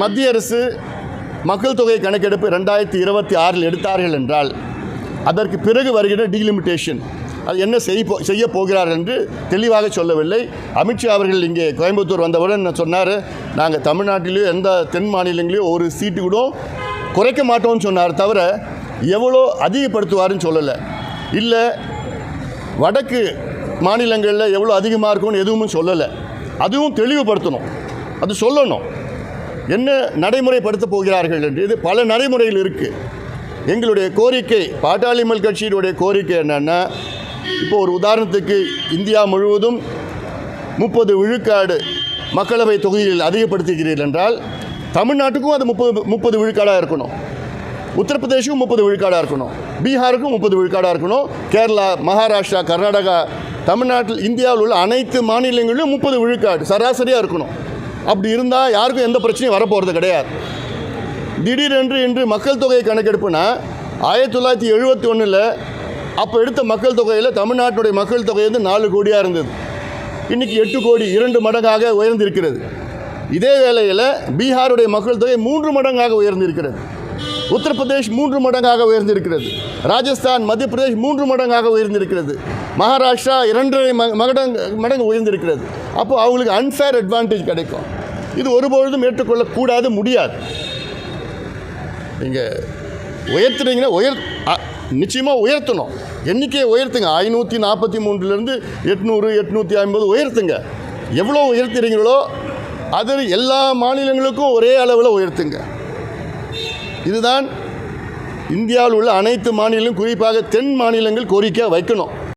மத்திய அரசு மக்கள் தொகை கணக்கெடுப்பு ரெண்டாயிரத்தி இருபத்தி ஆறில் எடுத்தார்கள் என்றால் அதற்கு பிறகு வருகிற டீலிமிட்டேஷன் அது என்ன செய்ய போ செய்ய போகிறார்கள் என்று தெளிவாக சொல்லவில்லை. அமித்ஷா அவர்கள் இங்கே கோயம்புத்தூர் வந்தவுடன் சொன்னார்? நாங்கள் தமிழ்நாட்டிலேயோ எந்த தென் மாநிலங்களையோ ஒரு சீட்டு கூட குறைக்க மாட்டோம்னு சொன்னார் தவிர எவ்வளோ அதிகப்படுத்துவாருன்னு சொல்லலை. இல்லை வடக்கு மாநிலங்களில் எவ்வளோ அதிகமாக இருக்கும்னு எதுவும் சொல்லலை. அதுவும் தெளிவுபடுத்தணும். அது சொல்லணும். என்ன நடைமுறைப்படுத்த போகிறார்கள் என்று. இது பல நடைமுறைகள் இருக்குது எங்களுடைய கோரிக்கை பாட்டாளிமல் கட்சியினுடைய கோரிக்கை என்னென்னா இப்போ ஒரு உதாரணத்துக்கு இந்தியா முழுவதும் முப்பது விழுக்காடு மக்களவை தொகுதியில் அதிகப்படுத்துகிறீர்கள் என்றால் தமிழ்நாட்டுக்கும் அது முப்பது முப்பது விழுக்காடாக இருக்கணும். உத்தரப்பிரதேஷுக்கும் முப்பது விழுக்காடாக இருக்கணும். பீகாருக்கும் முப்பது விழுக்காடாக இருக்கணும். கேரளா மகாராஷ்டிரா கர்நாடகா தமிழ்நாட்டில் இந்தியாவில் உள்ள அனைத்து மாநிலங்களிலும் முப்பது விழுக்காடு சராசரியாக இருக்கணும். அப்படி இருந்தால் யாருக்கும் எந்த பிரச்சனையும் வரப்போகிறது கிடையாது. திடீரென்று இன்று மக்கள் தொகை கணக்கெடுப்புனா ஆயிரத்தி தொள்ளாயிரத்தி எழுபத்தி ஒன்றில் அப்போ எடுத்த மக்கள் தொகையில் தமிழ்நாட்டுடைய மக்கள் தொகை வந்து நாலு கோடியாக இருந்தது. இன்றைக்கி எட்டு கோடி இரண்டு மடங்காக உயர்ந்திருக்கிறது. இதே வேளையில் பீகாருடைய மக்கள் தொகை மூன்று மடங்காக உயர்ந்திருக்கிறது. உத்தரப்பிரதேஷ் மூன்று மடங்காக உயர்ந்திருக்கிறது. ராஜஸ்தான் மத்திய பிரதேஷ் மூன்று மடங்காக உயர்ந்திருக்கிறது. மகாராஷ்டிரா இரண்டரை ம- மடங்கு மடங்கு உயர்ந்திருக்கிறது. அப்போது அவங்களுக்கு அன்ஃபேர் அட்வான்டேஜ் கிடைக்கும். இது ஒருபொழுதும் ஏற்றுக்கொள்ளக்கூடாது முடியாது. நீங்கள் உயர்த்துறீங்கன்னா உயர் நிச்சயமாக உயர்த்தணும். எண்ணிக்கையை உயர்த்துங்க. ஐநூற்றி நாற்பத்தி மூன்றுலேருந்து எட்நூறு எட்நூற்றி ஐம்பது உயர்த்துங்க. எவ்வளோ உயர்த்துறீங்களோ அது எல்லா மாநிலங்களுக்கும் ஒரே அளவில் உயர்த்துங்க. இதுதான் இந்தியாவில் உள்ள அனைத்து மாநிலங்களும் குறிப்பாக தென் மாநிலங்கள் கோரிக்கை வைக்கணும்.